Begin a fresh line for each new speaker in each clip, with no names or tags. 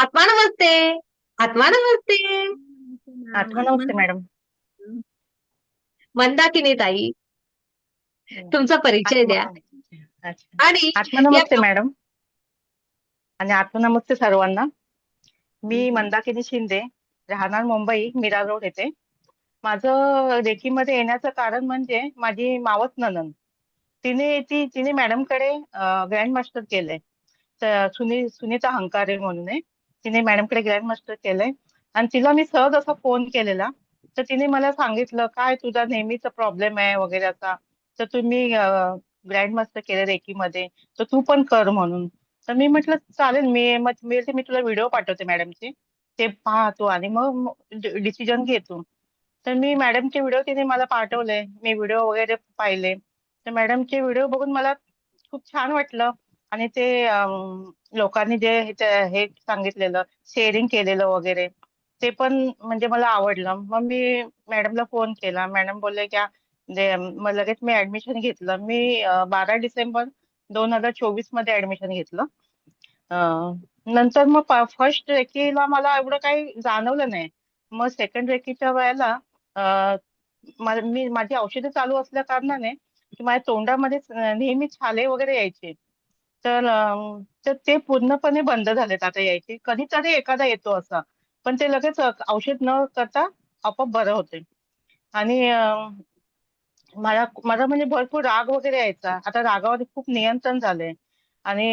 आत्मा नमस्ते. आत्मा नमस्ते.
आठवण नमस्ते मॅडम.
मंदाकिनी ताई. तुमचा परिचय द्या. आणि
आत्मनमस्ते मॅडम. आणि आत्मनमस्ते सर्वांना. मी मंदाकिनी शिंदे राहणार मुंबई मीरा रोड येथे. माझं रेकीमध्ये येण्याचं कारण म्हणजे माझी मावस ननंद. तिने ती तिने मॅडमकडे ग्रँड मास्टर केलंय. सुनीता हंकारे म्हणून तिने मॅडमकडे ग्रँड मास्टर केलंय. आणि तिला मी सहज असा फोन केलेला. तर तिने मला सांगितलं काय तुझा नेहमीचा प्रॉब्लेम आहे वगैरे असा. तर तुम्ही ग्रँड मास्टर केलं रेकीमध्ये. तर तू पण कर म्हणून. तर मी म्हटलं चालेल मी मी मी तुला व्हिडिओ पाठवते मॅडमचे ते पाहतो आणि मग डिसिजन घेतो तर मी मॅडमचे व्हिडिओ तिने मला पाठवले. मी व्हिडिओ वगैरे पाहिले. तर मॅडमचे व्हिडिओ बघून मला खूप छान वाटलं. आणि ते लोकांनी जे हे सांगितलेलं शेअरिंग केलेलं वगैरे ते पण म्हणजे मला आवडलं. मग मी मॅडमला फोन केला. मॅडम बोलले की मग लगेच मी ऍडमिशन घेतलं. मी बारा डिसेंबर दोन हजार चोवीसमध्ये ऍडमिशन घेतलं. नंतर मग फर्स्ट रेकीला मला एवढं काही जाणवलं नाही. मग सेकंड रेकीच्या वेळेला मी माझी औषधं चालू असल्या कारणाने माझ्या तोंडामध्ये नेहमी छाले वगैरे यायचे. तर ते पूर्णपणे बंद झालेत आता यायचे. कधीतरी एखादा येतो असा. पण ते लगेच औषध न करता आपोआप बरं होते. आणि मला मला म्हणजे भरपूर राग वगैरे यायचा. आता रागावर खूप नियंत्रण झालंय. आणि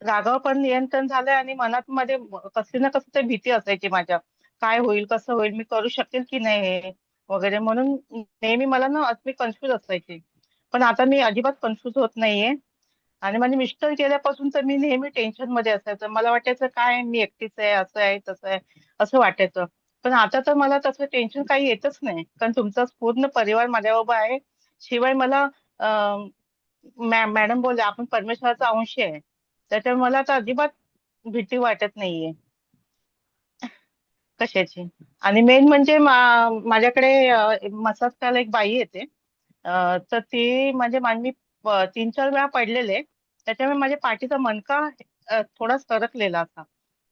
रागावर पण नियंत्रण झालंय आणि मनात मध्ये कसली ना कसली तरी भीती असायची माझ्या. काय होईल कसं होईल मी करू शकेल की नाही हे वगैरे म्हणून नेहमी मला ना मी कन्फ्युज असायची. पण आता मी अजिबात कन्फ्युज होत नाहीये. आणि माझे मिस्टर गेल्यापासून तर मी नेहमी टेन्शनमध्ये असायचं. मला वाटायचं काय मी एकटीच आहे असं आहे तसं आहे असं वाटायचं. पण आता तर मला तसं टेन्शन काही येतच नाही. कारण तुमचा पूर्ण परिवार माझ्याबरोबर आहे. शिवाय मला मॅडम बोलले आपण परमेश्वराचा अंश आहे. त्याच्यामुळे मला आता अजिबात भीती वाटत नाहीये. कशाची? आणि मेन म्हणजे माझ्याकडे मसाज करायला एक बाई येते. तर ती म्हणजे मी तीन चार वेळा पडलेले. त्याच्यामुळे माझ्या पाठीचा मणका थोडा सरकलेला असा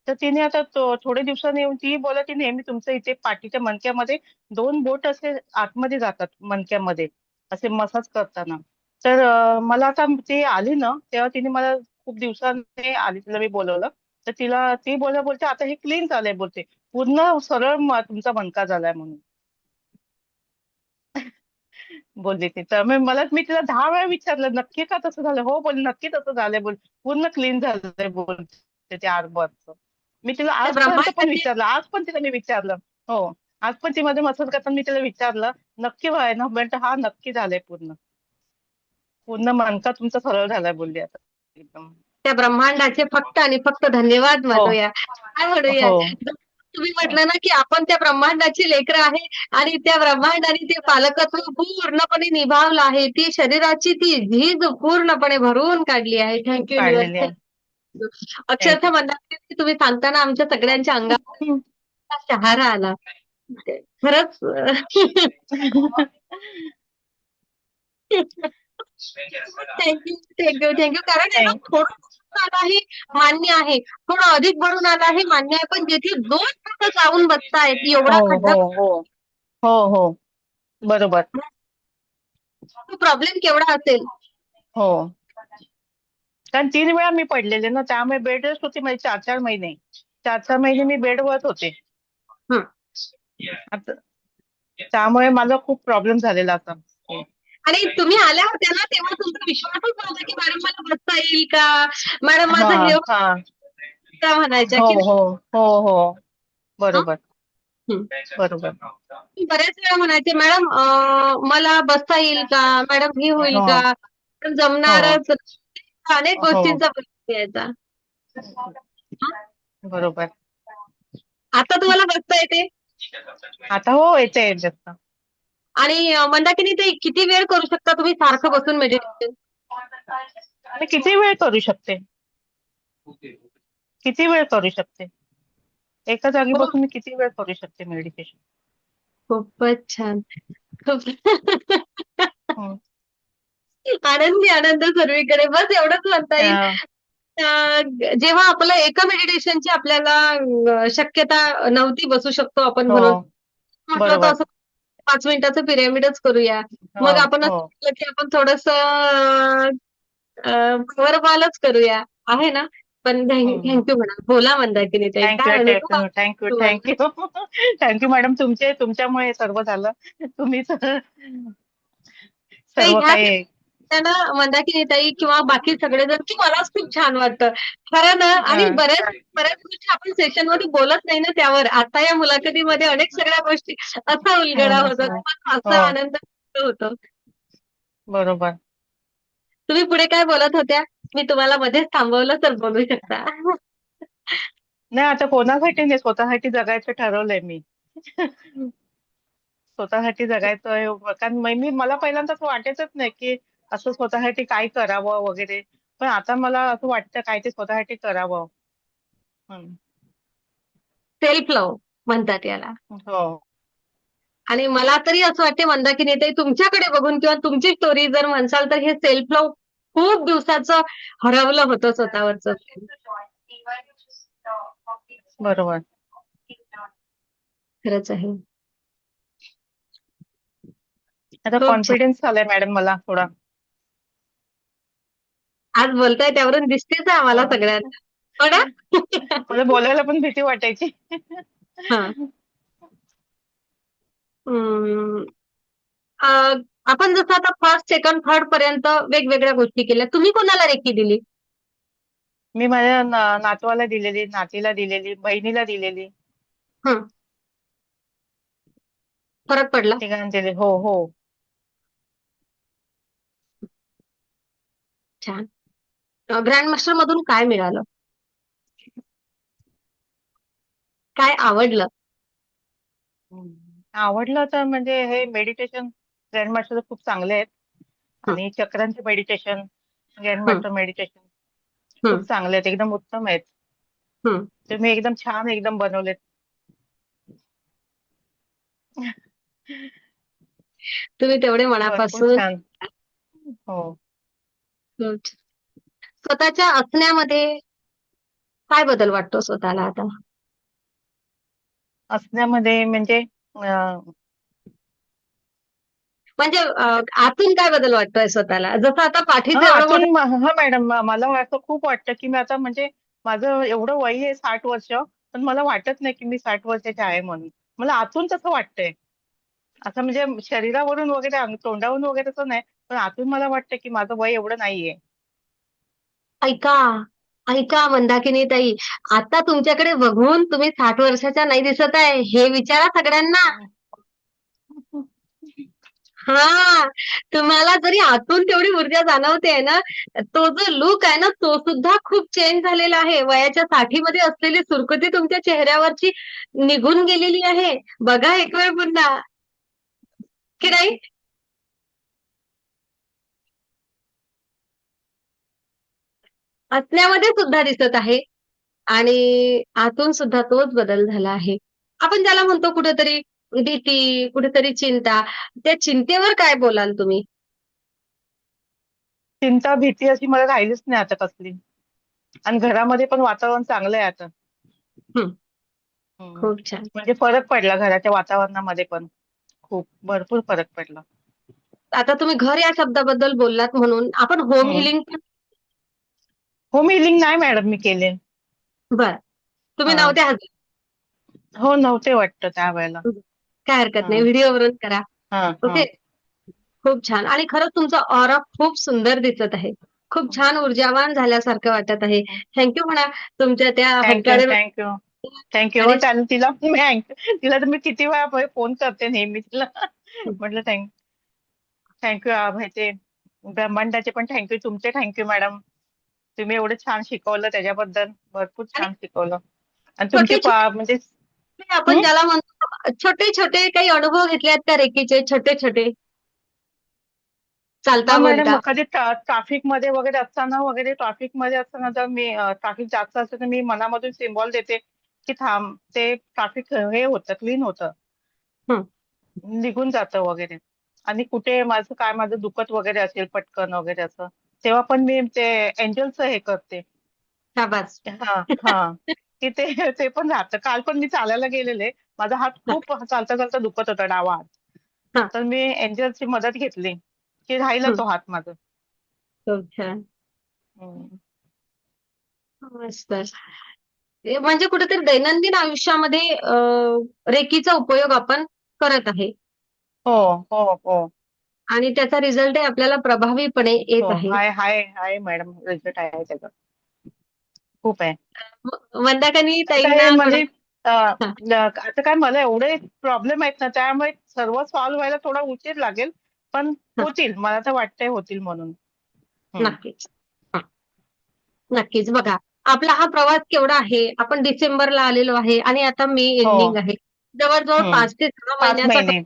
तर तिने आता थोडे दिवसांनी येऊन ती बोलत नेहमी तुमच्या इथे पाठीच्या मणक्यामध्ये दोन बोट असे आतमध्ये जातात मणक्यामध्ये. असे मसाज करताना. तर मला आता ती आली ना तेव्हा तिने मला खूप दिवसांनी आली तिला मी बोलवलं. तर तिला ती बोला बोलते आता हे क्लीन झालंय बोलते. पूर्ण सरळ तुमचा मणका झालाय म्हणून. बोलली ती. तर मला मी तिला दहा वेळा विचारलं नक्की का तसं झालं? हो बोल नक्की तसं झालंय बोल. पूर्ण क्लीन झालंय बोलते ते आरबरचं मी तिला आजपर्यंत पण विचारलं. आज पण तिला मी विचारलं. हो. आज पण ती मध्ये मसाज करताना मी तिला विचारलं नक्की व्हाय ना? म्हणत हा नक्की झालंय पूर्ण. पूर्ण मनका तुमचा सरळ झालाय बोलली आता. एकदम
त्या ब्रह्मांडाचे फक्त आणि फक्त धन्यवाद
हो.
म्हणूया काय म्हणूया?
हो.
तुम्ही म्हटलं ना की आपण त्या ब्रह्मांडाची लेकर आहे आणि त्या ब्रह्मांडाने ते पालकत्व पूर्णपणे निभावलं आहे. ती शरीराची ती झीज पूर्णपणे भरून काढली आहे. थँक्यू
काढलेली आहे.
अक्षरशः म्हणतात तुम्ही सांगताना आमच्या सगळ्यांच्या अंगावर शहारा आला. खरंच. थँक्यू थँक्यू थँक्यू कारण आहे ना थोडं आलाही मान्य आहे. थोडं अधिक भरून आला आहे मान्य आहे पण जिथे दोन लोक जाऊन बसतायत एवढा
हो
खड्डा
हो हो. हो हो. बरोबर.
प्रॉब्लेम केवढा असेल?
हो. कारण तीन वेळा मी पडलेले ना त्यामुळे बेड रेस्ट होती माझी चार चार महिने. चार चार महिने मी बेडवरच होते.
हं.
आता त्यामुळे मला खूप प्रॉब्लेम झालेला आता.
आणि तुम्ही आल्या होत्या ना तेव्हा तुमचा विश्वासच नव्हता की मॅडम मला बसता येईल का? मॅडम माझं
हा
का म्हणायच्या
हो
की
हो हो हो. बरोबर.
हं.
बरोबर.
बऱ्याच वेळा म्हणायचे मॅडम अं, मला बसता येईल का? मॅडम ही होईल
हो.
का? मॅडम जमणारच अनेक
हो.
गोष्टींचा प्रश्न यायचा.
बरोबर.
आता तुम्हाला बसता येते?
आता हो येते जास्त
आणि मंदाकिनी ते किती वेळ करू शकता तुम्ही सारखं बसून मेडिटेशन
मी किती वेळ करू शकते? किती वेळ करू शकते? एका जागी
हो.
बसून मी किती वेळ करू शकते मेडिटेशन
खूपच छान.
हं.
आनंदी आनंद सर्वीकडे. बस एवढंच म्हणता येईल. जेव्हा आपलं एका मेडिटेशनची आपल्याला शक्यता नव्हती बसू शकतो आपण म्हणून.
हो बरोबर.
असं पाच मिनिटाचं पिरॅमिडच करूया. मग
हो
आपण असं
हो
म्हटलं की आपण थोडस बॉलच करूया. आहे ना? पण. थँक्यू म्हणा बोला मंदाकिनी ताई.
थँक्यू
काय अनुभव
थँक्यू थँक्यू
तुम्हाला?
Thank you thank you. Madam तुमचे तुमच्यामुळे सर्व झालं. तुम्हीच
ताई,
सर्व
ह्या
काही
ना मंदाकिनी ताई किंवा बाकी सगळेजण की मलाच खूप छान वाटतं. खरं ना आणि. बऱ्याच बऱ्याच गोष्टी आपण सेशनमध्ये बोलत नाही ना त्यावर. आता या मुलाखतीमध्ये अनेक सगळ्या गोष्टी असा उलगडा होतो. असा
हो.
आनंद होतो.
बरोबर.
तुम्ही पुढे काय बोलत होत्या? मी तुम्हाला मध्येच थांबवलं तर बोलू शकता.
नाही आता कोणासाठी नाही स्वतःसाठी जगायचं ठरवलंय मी. स्वतःसाठी जगायचं कारण मी मला पहिल्यांदा वाटायचंच नाही की असं स्वतःसाठी काय करावं वगैरे. पण आता मला असं वाटतं काय ते स्वतःसाठी करावं. हम्म.
सेल्फ लव्ह म्हणतात याला.
हो.
आणि मला तरी असं वाटते मंदाकिनी ताई तुमच्याकडे बघून किंवा तुमची स्टोरी जर म्हणसाल तर हे सेल्फ लव्ह खूप दिवसाचं हरवलं होतं स्वतःवरचं.
बरोबर.
खरंच आहे.
आता
खूप छान.
कॉन्फिडन्स आलाय मॅडम मला थोडा.
आज बोलताय त्यावरून दिसतेच आम्हाला
हो.
सगळ्यांना. हो ना?
मला बोलायला पण भीती वाटायची.
हा. आपण जसं आता फर्स्ट सेकंड थर्ड पर्यंत वेगवेगळ्या गोष्टी केल्या. तुम्ही कोणाला रेकी दिली?
मी माझ्या नातवाला दिलेली नातीला दिलेली बहिणीला दिलेली.
फरक पडला?
तिघांना दिली हो हो.
छान. ग्रँड मास्टर मधून काय मिळालं? काय आवडलं?
आवडलं तर म्हणजे हे मेडिटेशन ग्रँड मास्टर खूप चांगले आहेत. आणि चक्रांचे मेडिटेशन ग्रँड मास्टर मेडिटेशन. खूप चांगले आहेत. एकदम उत्तम आहेत. तुम्ही एकदम छान एकदम बनवलेत.
तुम्ही तेवढे मनापासून
हो.
छान. स्वतःच्या असण्यामध्ये काय बदल वाटतो स्वतःला आता?
असण्यामध्ये म्हणजे
म्हणजे आतून काय बदल वाटतोय स्वतःला? जसं आता पाठीचं
हा हा मॅडम मला असं खूप वाटतं की मी आता म्हणजे माझं एवढं वय आहे साठ वर्ष पण मला वाटत नाही की मी साठ वर्षाची आहे म्हणून. मला आतून तसं वाटतंय. असं म्हणजे शरीरावरून वगैरे तोंडावरून वगैरे तसं नाही पण आतून मला वाटतं की माझं वय एवढं नाहीये.
ऐका ऐका मंदाकिनी ताई. आता तुमच्याकडे बघून तुम्ही साठ वर्षाच्या नाही दिसत आहे. हे विचारा सगळ्यांना. हा तुम्हाला जरी आतून तेवढी ऊर्जा जाणवते आहे ना तो जो लुक आहे ना तो सुद्धा खूप चेंज झालेला आहे. वयाच्या साठीमध्ये असलेली सुरकुती तुमच्या चेहऱ्यावरची निघून गेलेली आहे. बघा एक वेळ पुन्हा. की नाही? असण्यामध्ये सुद्धा दिसत आहे. आणि आतून सुद्धा तोच बदल झाला आहे. आपण ज्याला म्हणतो कुठेतरी भीती कुठेतरी चिंता त्या चिंतेवर काय बोलाल तुम्ही?
चिंता भीती अशी मला राहिलीच नाही आता कसली. आणि घरामध्ये पण वातावरण चांगलं आहे आता.
खूप छान.
म्हणजे फरक पडला घराच्या वातावरणामध्ये पण. खूप भरपूर फरक पडला.
आता तुम्ही घर या शब्दाबद्दल बोललात म्हणून आपण होम. हिलिंग
होम हिलिंग नाही मॅडम मी केले
बर. तुम्ही
हा.
नव्हते हजर
हो नव्हते वाटतं त्यावेळेला
काय हरकत नाही
हा.
व्हिडिओवरून करा.
हा हा.
ओके. खूप छान. आणि खरंच तुमचा ऑरा खूप सुंदर दिसत आहे. खूप छान ऊर्जावान झाल्यासारखं वाटत आहे. थँक्यू म्हणा तुमच्या त्या
थँक्यू थँक्यू थँक्यू
आणि-
त्याला तिला मी तिला तर मी किती वेळा फोन करते नेहमी तिला. म्हटलं थँक थँक्यू माहिती ब्रह्मांडाचे पण थँक्यू तुमचे थँक्यू मॅडम तुम्ही एवढं छान शिकवलं त्याच्याबद्दल भरपूर छान शिकवलं. आणि तुमची म्हणजे
आपण? ज्याला म्हणतो छोटे छोटे काही अनुभव घेतलेत का रेकीचे छोटे छोटे चालता
कधी ट्रॅफिकमध्ये वगैरे असताना वगैरे ट्रॅफिकमध्ये असताना जर मी ट्रॅफिक जास्त असेल तर मी मनामधून सिम्बॉल देते की थांब ते ट्रॅफिक हे होतं क्लीन होतं. निघून जातं वगैरे. आणि कुठे माझं काय माझं दुखत वगैरे असेल पटकन वगैरे असं. तेव्हा पण मी ते एंजलचं हे करते.
शाबास.
हा हा. की ते ते पण राहतं. काल पण मी चालायला गेलेले. माझा हात खूप चालता चालता दुखत होता डावा
हा.
हात तर मी एंजलची मदत घेतली. की राहिला. तो हात माझा.
खूप छान
हम्म.
मस्त. हे म्हणजे कुठेतरी दैनंदिन आयुष्यामध्ये अं, रेकीचा उपयोग आपण करत आहे.
हो हो हो.
आणि त्याचा रिझल्टही आपल्याला प्रभावीपणे येत
हो
आहे.
हाय हाय हाय मॅडम रिझल्ट आहे त्याचा. खूप आहे.
ताईंना
म्हणजे आता काय मला एवढे प्रॉब्लेम आहेत ना त्यामुळे सर्व सॉल्व्ह व्हायला थोडा उशीर लागेल पण होतील. मला तर वाटतंय होतील म्हणून.
नक्कीच. हा. नक्कीच. बघा आपला हा प्रवास केवढा आहे? आपण डिसेंबरला आलेलो आहे आणि आता मे
हो.
एंडिंग आहे. जवळजवळ. पाच ते सहा महिन्याचा
महिने.
हं.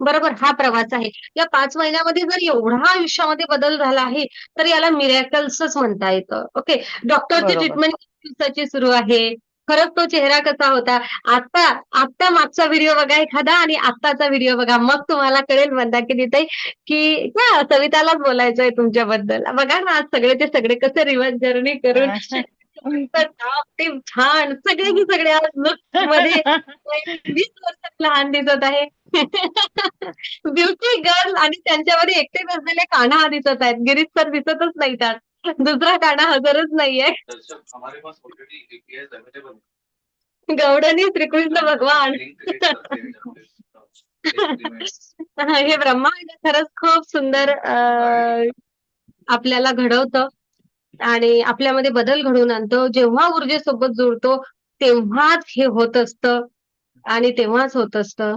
बरोबर हा प्रवास आहे. या पाच महिन्यामध्ये जर एवढा आयुष्यामध्ये बदल झाला आहे तर याला मिरॅकल्सच म्हणता येतं. ओके डॉक्टरची. ट्रीटमेंट किती दिवसाची सुरू आहे? खरंच तो चेहरा कसा होता? आता आता मागचा व्हिडिओ बघा एखादा आणि आत्ताचा व्हिडिओ बघा. मग तुम्हाला कळेल मंदाकिनी ताई की त्या सवितालाच बोलायचंय तुमच्याबद्दल. बघा ना आज सगळे ते सगळे कसे रिवर्स जर्नी करून टाप-टीप छान सगळे की सगळे आज look मध्ये वीस वर्षात लहान दिसत आहे. ब्युटी गर्ल आणि त्यांच्यामध्ये एकटे नसलेले कान्हा दिसत आहेत. गिरीश सर दिसतच नाही त्यात दुसरा कान्हा हजरच नाहीये. गौडनी श्रीकृष्ण भगवान.
लिंक हैं
हे ब्रह्मांड खरंच खूप सुंदर अं, आपल्याला घडवतं. आणि आपल्यामध्ये बदल घडवून आणतो. जेव्हा ऊर्जेसोबत जुळतो तेव्हाच हे होत असतं आणि तेव्हाच होत असतं.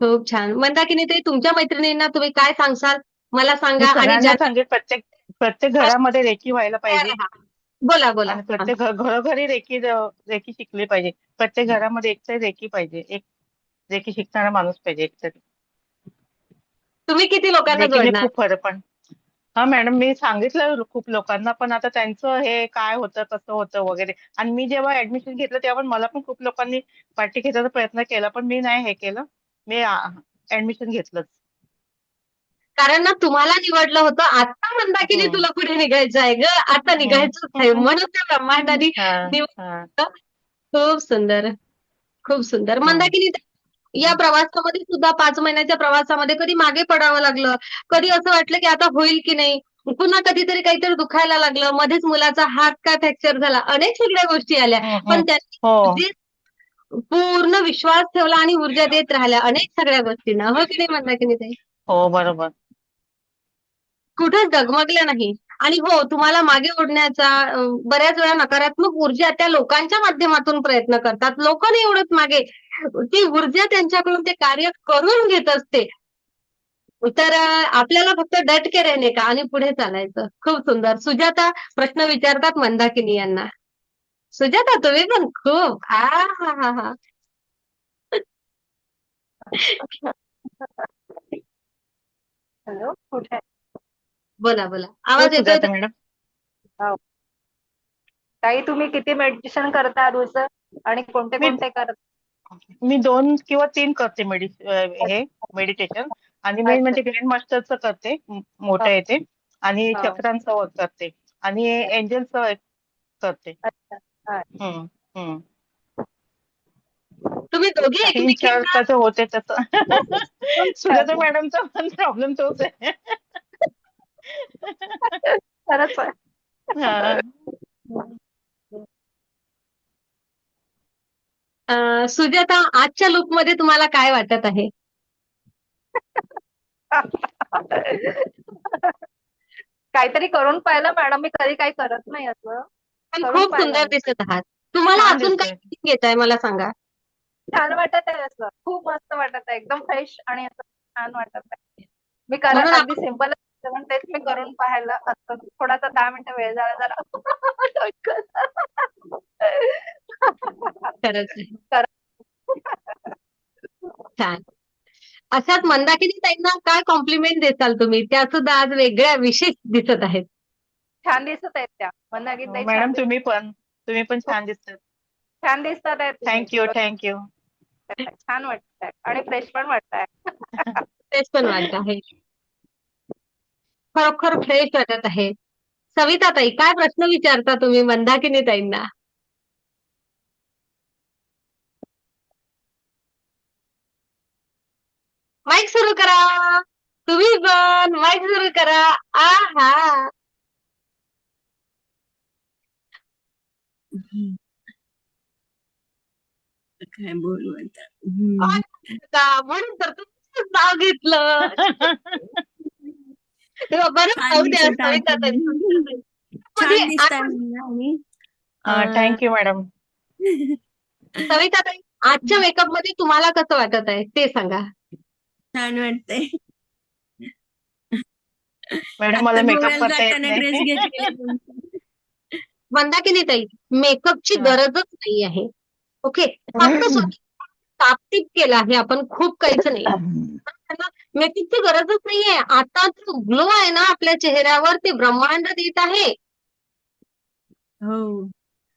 खूप छान. मंदाकिनी ताई तुमच्या मैत्रिणींना तुम्ही काय सांगसाल? मला सांगा आणि
सांगेल प्रत्येक प्रत्येक घरामध्ये रेकी व्हायला पाहिजे.
बोला बोला.
प्रत्येक घरोघरी रेकी रेकी शिकली पाहिजे. प्रत्येक घरामध्ये एक तरी रेकी पाहिजे. एक रेकी शिकणारा माणूस पाहिजे एक तरी
तुम्ही किती लोकांना
खूप फरक पण हा मॅडम मी सांगितलं खूप लोकांना पण आता त्यांचं हे काय होतं कसं होतं वगैरे. आणि मी जेव्हा ऍडमिशन घेतलं तेव्हा पण मला पण खूप लोकांनी पाठी खेचायचा प्रयत्न केला पण मी नाही हे केलं. मी ऍडमिशन घेतलंच.
कारण ना तुम्हाला निवडलं होतं. आता मंदाकिनी
हम्म.
तुला पुढे निघायचं आहे ग? आता निघायचंच आहे म्हणून त्या ब्रह्मांडाने
हा, हा.
खूप सुंदर. खूप सुंदर.
हम्म.
मंदाकिनी या प्रवासामध्ये सुद्धा पाच महिन्याच्या प्रवासामध्ये कधी मागे पडावं लागलं? कधी असं वाटलं की आता होईल की नाही? पुन्हा कधीतरी काहीतरी दुखायला लागलं. मध्येच मुलाचा हात का फ्रॅक्चर झाला? अनेक सगळ्या गोष्टी आल्या.
हम्म,
पण त्यांनी
हो.
पूर्ण विश्वास ठेवला आणि ऊर्जा देत राहिल्या अनेक सगळ्या गोष्टींना. हो की नाही मंदाकिनी ताई?
हो बरोबर.
कुठंच डगमगल्या नाही. आणि हो तुम्हाला मागे ओढण्याचा बऱ्याच वेळा नकारात्मक ऊर्जा त्या लोकांच्या माध्यमातून प्रयत्न करतात. लोक नाही ओढत मागे. ती ऊर्जा त्यांच्याकडून ते कार्य करून घेत असते. तर आपल्याला फक्त डटके रहने का आणि पुढे चालायचं. खूप सुंदर. सुजाता प्रश्न विचारतात मंदाकिनी यांना. सुजाता तुम्ही पण खूप आ हा हा हा.
हॅलो कुठे?
बोला बोला.
हो,
आवाज येतोय
सुजाता मॅडम.
ताई तुम्ही किती मेडिटेशन करता रोज आणि कोणते कोणते करता?
मी दोन किंवा तीन करते मेडि हे मेडिटेशन आणि मेन. म्हणजे ग्रँड मास्टरचं करते मोठं येते आणि. चक्रांचं वर्क करते. आणि एंजलचं करते. हम्म, हम्म.
तुम्ही दोघी
होते तसं. सुजाता मॅडमचा पण प्रॉब्लेम तोच आहे.
खरंच आहे.
हा.
अं, सुजाता आजच्या लुकमध्ये तुम्हाला काय वाटत आहे?
काहीतरी करून पाहिलं मॅडम. मी कधी काही करत नाही असं.
पण
करून
खूप
पाहिलं
सुंदर. दिसत आहात. तुम्हाला
छान
अजून काय
दिसतंय.
घेत आहे मला सांगा.
छान वाटत आहे असं. खूप मस्त वाटत आहे. एकदम फ्रेश आणि असं छान वाटत आहे. मी करत अगदी सिंपल पण तेच मी करून पाहायला असं थोडासा दहा मिनिटं वेळ झाला जरा.
खरंच. छान. अशाच मंदाकिनी ताईंना काय कॉम्प्लिमेंट देसाल तुम्ही? त्या सुद्धा आज वेगळ्या विशेष दिसत आहेत.
छान दिसत आहेत त्या. मंदाकिनी ताई
मॅडम तुम्ही पण. तुम्ही पण छान दिसतात.
छान दिसतात आहेत.
थँक्यू थँक्यू
छान वाटत आणि फ्रेश पण वाटत आहे
तेच पण वाटत आहे. खरोखर फ्रेश वाटत आहे. सविता ताई काय प्रश्न विचारता तुम्ही मंदाकिनी ताईंना? माईक सुरू करा. तुम्ही पण माईक सुरू करा. आहा.
काय बोलू आता.
का म्हणून तर तुमचं नाव घेतलं. तेव्हा बरं द्या सविता ताई.
छान दिसताय आणि
थँक्यू मॅडम
सविता ताई आजच्या मेकअपमध्ये तुम्हाला कसं वाटत आहे? ते सांगा.
छान वाटतंय.
मॅडम मला
आता
मेकअप
गोव्याला
करता येत
जाताना ड्रेस
नाही.
घेतलेला
मंदाकिनी ताई मेकअपची
हा.
गरजच नाही आहे. ओके फक्त स्वतः टापटीप केला आहे आपण खूप काहीच नाही. मेकअपची गरजच नाहीये. आता जो ग्लो आहे ना आपल्या चेहऱ्यावर ते ब्रह्मांड देत आहे.
हो.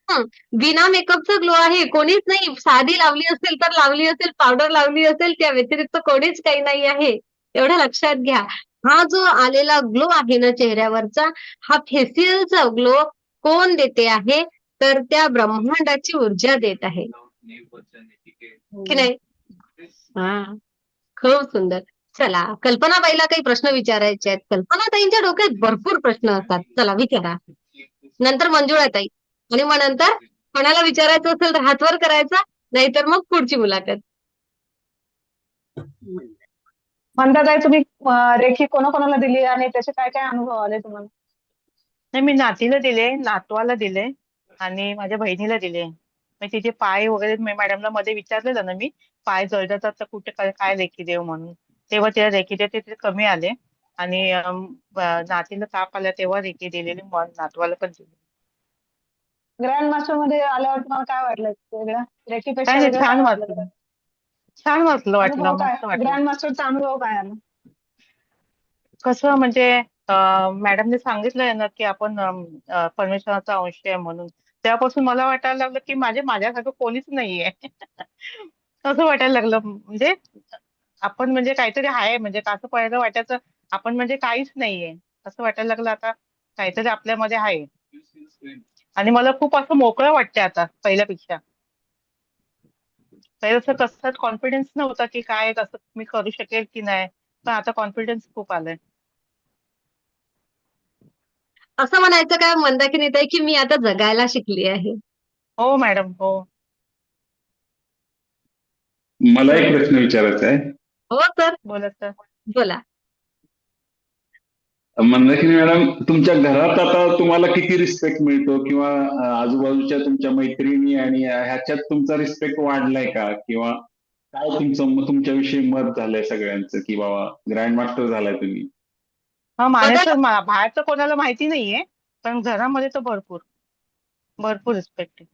बिना मेकअपचा ग्लो आहे. कोणीच नाही. साधी लावली असेल तर लावली असेल. पावडर लावली असेल त्या व्यतिरिक्त कोणीच काही नाही आहे. एवढं लक्षात घ्या. हा जो आलेला ग्लो आहे ना चेहऱ्यावरचा हा फेसिअलचा ग्लो कोण देते आहे? तर त्या ब्रह्मांडाची ऊर्जा देत आहे. की नाही? हा. खूप सुंदर. चला कल्पनाबाईला काही प्रश्न विचारायचे आहेत. कल्पनाताईंच्या डोक्यात भरपूर प्रश्न असतात. चला विचारा. नंतर मंजुळाताई. आणि मग नंतर कोणाला विचारायचं असेल तर हात वर करायचा नाहीतर मग पुढची मुलाखत.
म्हणताय तुम्ही अं, रेखी कोणाकोणाला दिली आणि त्याचे काय काय अनुभव आले तुम्हाला?
नाही मी नातीला दिले नातवाला दिले आणि माझ्या बहिणीला दिले. मी तिचे पाय वगैरे मी मॅडमला मध्ये विचारलेलं ना मी पाय जळजळतात तर कुठे काय काय रेखी देऊ म्हणून. तेव्हा तिला रेखी देते ते कमी आले आणि अम, नातीला ताप आला तेव्हा रेखी दिलेली मग नातवाला पण दिली.
ग्रँड मास्टरमध्ये आल्यावर तुम्हाला काय वाटलं? वेगळं?
नाही
वेगळं
छान
काय
वाटलं. छान वाटलं वाटलं
अनुभव काय?
मस्त वाटलं
ग्रँड मास्टरचा अनुभव काय आला?
कसं म्हणजे अं, मॅडमने सांगितलंय ना की आपण अं, अं, परमेश्वराचा अंश आहे म्हणून. तेव्हापासून मला वाटायला लागलं की माझे माझ्यासारखं कोणीच नाहीये. असं वाटायला लागलं. म्हणजे आपण म्हणजे काहीतरी आहे म्हणजे असं पहिलं वाटायचं? आपण म्हणजे काहीच नाहीये. असं वाटायला लागलं आता. काहीतरी आपल्यामध्ये आहे. आणि मला खूप असं मोकळं वाटतंय आता पहिल्यापेक्षा. पहिलं असं कसं कॉन्फिडन्स नव्हता की काय कसं मी करू शकेल की नाही पण आता कॉन्फिडन्स खूप आलाय.
असं म्हणायचं काय मंदाकिनी ताई की मी आता जगायला शिकली आहे.
हो मॅडम हो.
मला एक प्रश्न विचारायचा आहे.
हो सर.
बोला सर.
बोला.
मंदाकिनी मॅडम तुमच्या घरात आता तुम्हाला किती रिस्पेक्ट मिळतो? किंवा आजूबाजूच्या तुमच्या मैत्रिणी आणि ह्याच्यात तुमचा रिस्पेक्ट वाढलाय का? किंवा काय तुमचं तुमच्याविषयी मत झालंय सगळ्यांचं? की बाबा ग्रँड मास्टर झालाय तुम्ही.
हा बाहेर तर कोणाला माहिती नाहीये पण घरामध्ये तर भरपूर. भरपूर रिस्पेक्ट आहे.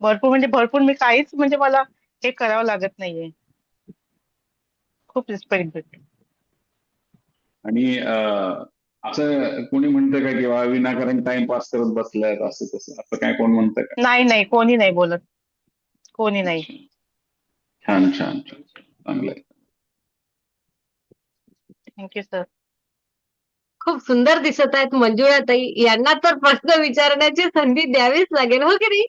भरपूर म्हणजे भरपूर मी काहीच म्हणजे मला हे करावं लागत नाहीये. खूप रिस्पेक्ट भेटतो.
आणि अं, असं कोणी म्हणतं का किंवा विनाकारण टाइमपास करत बसलायत असं तसं. असं काय कोण म्हणतं का?
नाही नाही. कोणी नाही बोलत. कोणी नाही.
छान छान छान. चांगलंय.
थँक्यू सर
खूप सुंदर दिसत आहेत मंजुळाताई. यांना तर प्रश्न विचारण्याची संधी द्यावीच लागेल हो की नाही?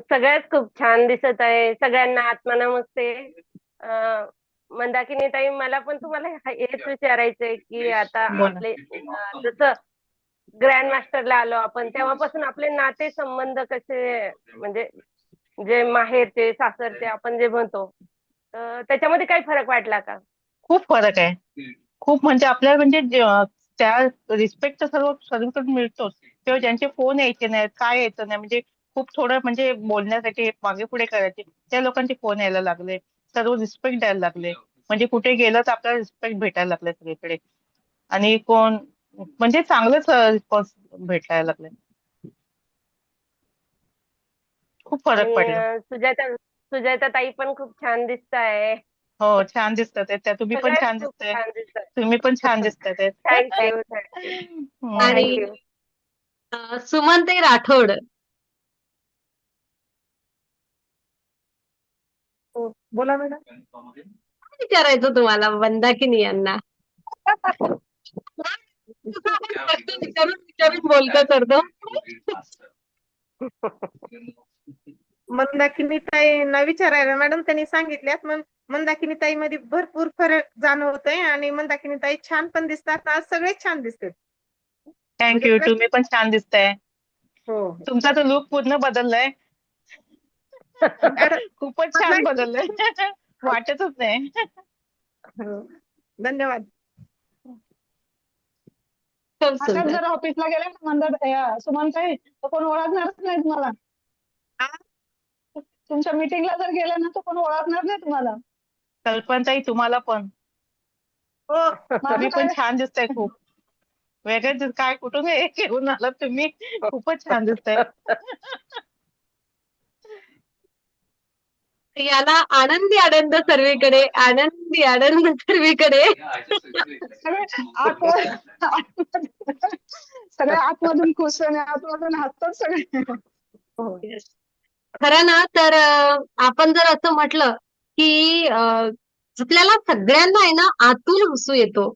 सगळ्याच खूप छान दिसत आहे. सगळ्यांना आत्मनमस्ते. अं, मंदाकिनी ताई मला पण तुम्हाला हेच विचारायचंय की आता. आपले जसं ग्रँड मास्टरला आलो आपण तेव्हापासून आपले नाते संबंध कसे म्हणजे जे माहेरचे सासरचे आपण जे म्हणतो त्याच्यामध्ये काही फरक वाटला का?
खूप फरक आहे. खूप म्हणजे आपल्याला म्हणजे त्या रिस्पेक्ट तर सर्व सर्वीकडून मिळतोच. तेव्हा ज्यांचे फोन यायचे नाहीत काय यायचं नाही म्हणजे खूप थोडं म्हणजे बोलण्यासाठी मागे पुढे करायचे त्या लोकांचे फोन यायला लागले. सर्व रिस्पेक्ट द्यायला लागले. म्हणजे कुठे गेलं तर आपल्याला रिस्पेक्ट भेटायला लागले सगळीकडे. आणि कोण म्हणजे चांगलंच रिस्पॉन्स भेटायला लागले. खूप फरक पडला.
सुजाता सुजाता ताई पण खूप छान दिसत आहे
हो छान दिसतात ते. त्या तुम्ही पण छान दिसताय.
दिसतात.
तुम्ही पण छान दिसताय ते.
थँक्यू
हम्म.
आणि सुमनताई राठोड.
बोला मॅडम.
काय विचारायचं तुम्हाला? मंदाकिनी यांना विचारून विचारून बोलतो करतो
मंदाकिनी ताईंना विचारायला मॅडम त्यांनी सांगितल्यात मग मंदाकिनी ताईमध्ये भरपूर फरक जाणवतोय आणि मंदाकिनी ताई छान पण दिसतात आज सगळे छान दिसतात.
थँक्यू तुम्ही पण छान दिसताय.
हो.
तुमचा तर लुक पूर्ण बदललाय. खूपच छान बदललाय. वाटतच नाही.
हो. धन्यवाद.
आता जर ऑफिसला गेले ना मंदार या, सुमनताई तर कोण ओळखणारच नाही तुम्हाला तुमच्या मीटिंगला जर गेले ना तर कोण ओळखणार नाही तुम्हाला
कल्पनाताई तुम्हाला पण.
हो.
तुम्ही पण छान दिसताय खूप. वेगळंच काय कुठून हे घेऊन आलात तुम्ही? खूपच छान दिसताय.
याला आनंदी आनंद सर्वीकडे आनंदी आनंद सर्वीकडे.
सगळे आतमधून खुश आणि आतमधून हसतात सगळे.
खरं ना तर आपण जर असं म्हटलं की आपल्याला सगळ्यांना आहे ना आतून हसू येतो.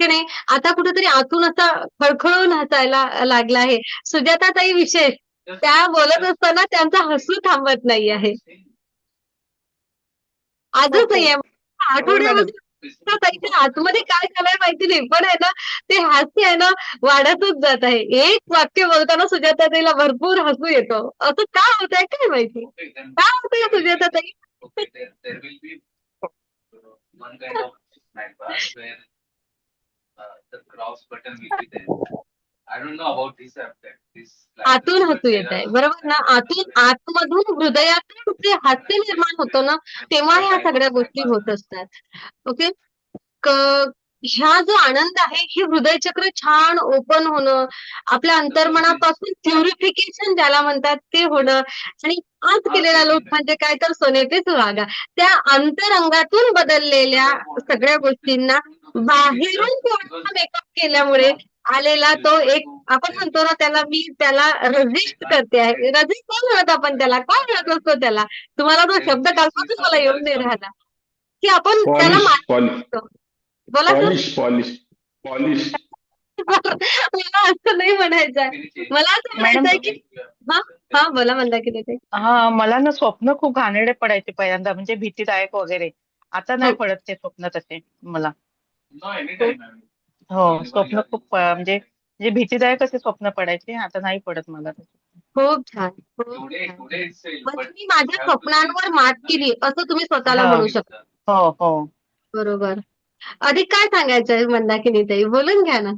की नाही आता कुठेतरी आतून असा खळखळून हसायला लागला आहे. सुजाताताई विशेष त्या बोलत असताना त्यांचा हसू थांबत नाही आहे. आजच आहे आठवड्यापासून ताईच्या आतमध्ये काय झालंय माहिती नाही पण आहे ना ते हास्य आहे ना वाढतच जात आहे. एक वाक्य बोलताना सुजाताताईला भरपूर हसू येतो. असं का होत आहे काय माहिती?
one kind of where uh, the cross button will be there.
आतून हसू येत आहे बरोबर ना? आतून आतमधून हृदयातून जे हास्य निर्माण होतं ना तेव्हा ह्या सगळ्या गोष्टी होत असतात. ओके? ह्या जो आनंद आहे हे हृदयचक्र छान ओपन होणं आपल्या अंतर्मनापासून प्युरिफिकेशन ज्याला म्हणतात ते होणं आणि आज केलेला. लोक म्हणजे काय तर सोने पे सुहागा त्या अंतरंगातून बदललेल्या सगळ्या गोष्टींना बाहेरून मेकअप केल्यामुळे आलेला तो एक आपण म्हणतो ना त्याला मी त्याला रजिस्ट करते आहे. रजिस्ट काय म्हणत आपण त्याला. काय म्हणत असतो त्याला? तुम्हाला तो शब्द कालपासून मला येऊन नाही राहिला. की आपण त्याला बोला सर
पॉलिश पॉलिश पॉलिश
मला असं नाही म्हणायचं आहे. मला असं म्हणायचं आहे की हा बोला म्हणता की ते
हा मला ना स्वप्न खूप घाणेरडे पडायचे पहिल्यांदा म्हणजे भीतीदायक वगैरे. आता नाही
हो.
पडत ते स्वप्न तसे मला. हो स्वप्न खूप म्हणजे म्हणजे भीतीदायक असे स्वप्न पडायचे आता नाही पडत मला तसे.
खूप छान खूप छान. म्हणजे माझ्या स्वप्नांवर मात केली असं तुम्ही स्वतःला
हा.
म्हणू शकता
हो हो
बरोबर अधिक काय सांगायचंय मंदाकिनी ताई बोलून घ्या ना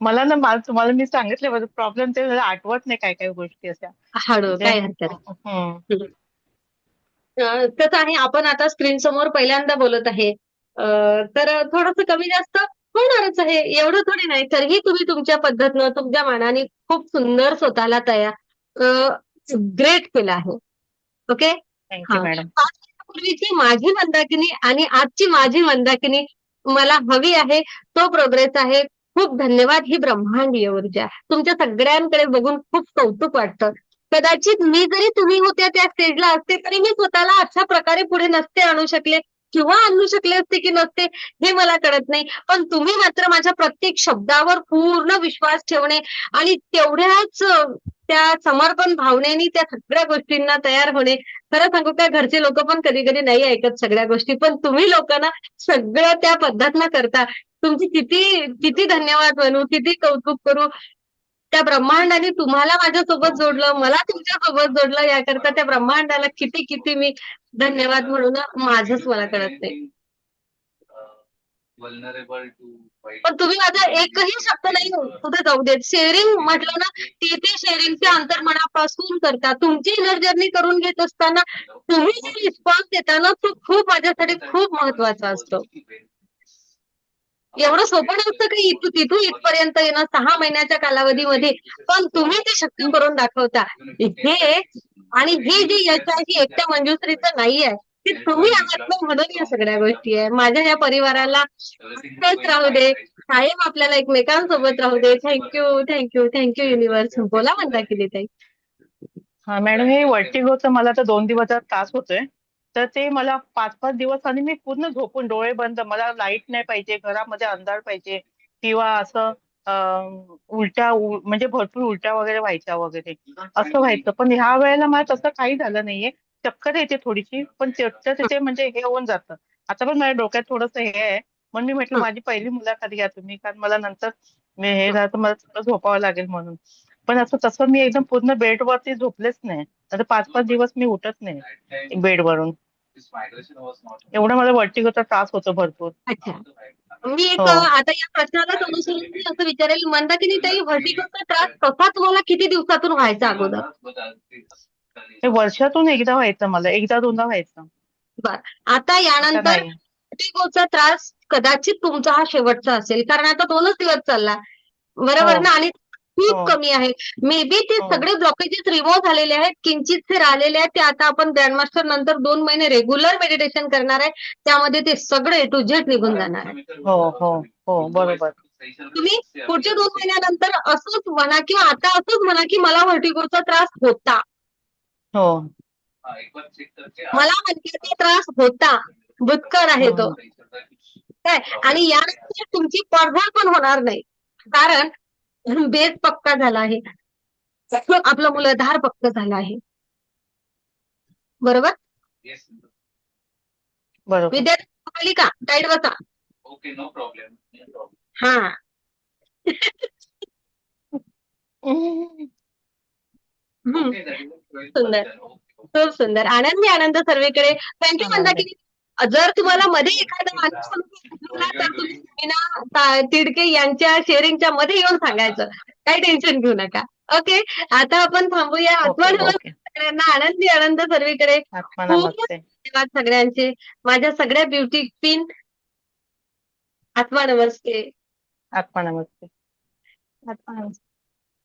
मला ना मला तुम्हाला मी सांगितलं प्रॉब्लेम ते मला आठवत नाही काय काय गोष्टी अशा
हळू
म्हणजे-
काय हरकत नाही.
हम्म.
अं, कसं आहे आपण आता स्क्रीन समोर पहिल्यांदा बोलत आहे अं, तर थोडंसं कमी जास्त होणारच आहे. एवढं थोडी नाही. तरीही तुम्ही तुमच्या पद्धतीनं तुमच्या मानाने खूप सुंदर स्वतःला तयार ग्रेट केलं आहे. ओके? वर्षापूर्वीची माझी मंदाकिनी आणि आजची माझी मंदाकिनी मला हवी आहे. तो प्रोग्रेस आहे. खूप धन्यवाद. ही ब्रह्मांडीय ऊर्जा तुमच्या सगळ्यांकडे बघून खूप कौतुक वाटतं. कदाचित मी जरी तुम्ही होत्या त्या स्टेजला असते तरी मी स्वतःला अशा प्रकारे पुढे नसते आणू शकले. किंवा आणू शकले असते की नसते हे मला कळत नाही. पण तुम्ही मात्र माझ्या प्रत्येक शब्दावर पूर्ण विश्वास ठेवणे आणि तेवढ्याच त्या समर्पण भावनेने त्या सगळ्या गोष्टींना तयार होणे. खरं सांगू का घरचे लोक पण कधी कधी नाही ऐकत सगळ्या गोष्टी पण तुम्ही लोकांना सगळं त्या पद्धतीनं करता. तुमची किती किती धन्यवाद म्हणू किती कौतुक करू. त्या ब्रह्मांडाने तुम्हाला माझ्यासोबत जोडलं मला तुमच्यासोबत जोडलं याकरता त्या ब्रह्मांडाला किती किती मी धन्यवाद म्हणू ना माझंच मला कळत नाही. पण तुम्ही माझा एकही शब्द नाही कुठे जाऊ देत? शेअरिंग म्हटलं ना ते ते शेअरिंगच्या अंतर्मनापासून करता. तुमची इनर जर्नी करून घेत असताना तुम्ही जे रिस्पॉन्स देता ना तो खूप माझ्यासाठी खूप महत्त्वाचा असतो. एवढं सोपं नव्हतं की इथून तिथून इथपर्यंत येणं? सहा महिन्याच्या कालावधीमध्ये. पण तुम्ही ते शक्य करून दाखवता. हे आणि हे जे यश आहे हे एकट्या मंजुश्रीचं नाही आहे ते तुम्ही आहात म्हणून या सगळ्या गोष्टी आहे. माझ्या या परिवाराला राहू दे. कायम आपल्याला एकमेकांसोबत राहू दे. Thank you thank you thank you universe बोला म्हणता की ताई.
हा मॅडम हे वर्टिगोचं मला तर दोन दिवसाचा त्रास होतोय. तर ते मला पाच पाच दिवस आणि मी पूर्ण झोपून डोळे बंद मला लाइट नाही पाहिजे घरामध्ये अंधार पाहिजे किंवा असं उलट्या म्हणजे भरपूर उलट्या वगैरे व्हायच्या वगैरे. असं व्हायचं. पण ह्या वेळेला मला तसं काही झालं नाहीये. चक्कर येते थोडीशी पण तिथे तिथे म्हणजे हे होऊन जातं. आता पण माझ्या डोक्यात थोडंसं हे आहे. म्हणून मी म्हटलं. माझी पहिली मुलाखत घ्या तुम्ही कारण मला नंतर हे झालं तर मला झोपावं लागेल म्हणून. पण असं तसं मी एकदम पूर्ण बेडवरती झोपलेच नाही. आता पाच पाच दिवस मी उठत नाही बेडवरून. एवढा मला वर्टिगोचा त्रास होतो भरपूर.
अच्छा. मी एक
हो.
आता या प्रश्नाला अनुसरून मी असं विचारेल मंदाकिनी ताई व्हर्टिगोचा त्रास कसा तुम्हाला किती दिवसातून व्हायचा अगोदर?
हे वर्षातून एकदा व्हायचं मला एकदा दोनदा व्हायचं.
आता
आता
यानंतर
नाही.
व्हर्टिगोचा त्रास कदाचित तुमचा हा शेवटचा असेल कारण आता दोनच दिवस चालला. बरोबर
हो.
ना? आणि खूप
हो.
कमी आहे. मे बी ते
हो.
सगळे ब्लॉकेजेस रिमूव्ह झालेले आहेत. किंचितसे राहिलेले आहेत. ते आता आपण ग्रँडमास्टर नंतर दोन महिने रेग्युलर मेडिटेशन करणार आहे. त्यामध्ये ते सगळे टू झेड निघून जाणार आहे.
हो हो हो बरोबर.
तुम्ही पुढच्या दोन महिन्यानंतर असंच म्हणा किंवा आता असंच म्हणा की मला व्हर्टिगोचा त्रास होता.
हो.
मला मणक्याचा त्रास होता. भूतकर आहे तो. काय? आणि यानंतर तुमची पडझड पण होणार नाही. कारण बेस पक्का झाला आहे. आपलं मूलाधार पक्क झाला आहे. बरोबर?
बरोबर.
विद्यार्थी का? टाईट बसा.
Problem. No problem.
हा. सुंदर. खूप सुंदर. आनंदी आनंद सर्वेकडे. थँक्यू
आनंद.
जर तुम्हाला मध्ये एखादा माणूस तर तुम्ही मीना तिडके यांच्या शेअरिंगच्या मध्ये येऊन सांगायचं. काही टेन्शन घेऊ नका. ओके आता आपण थांबूया. सगळ्यांना आनंदी आनंद सर्वीकडे. धन्यवाद सगळ्यांचे. माझ्या सगळ्या ब्युटी क्वीन आत्मा नमस्ते.
आत्मा नमस्ते. आत्मा नमस्ते.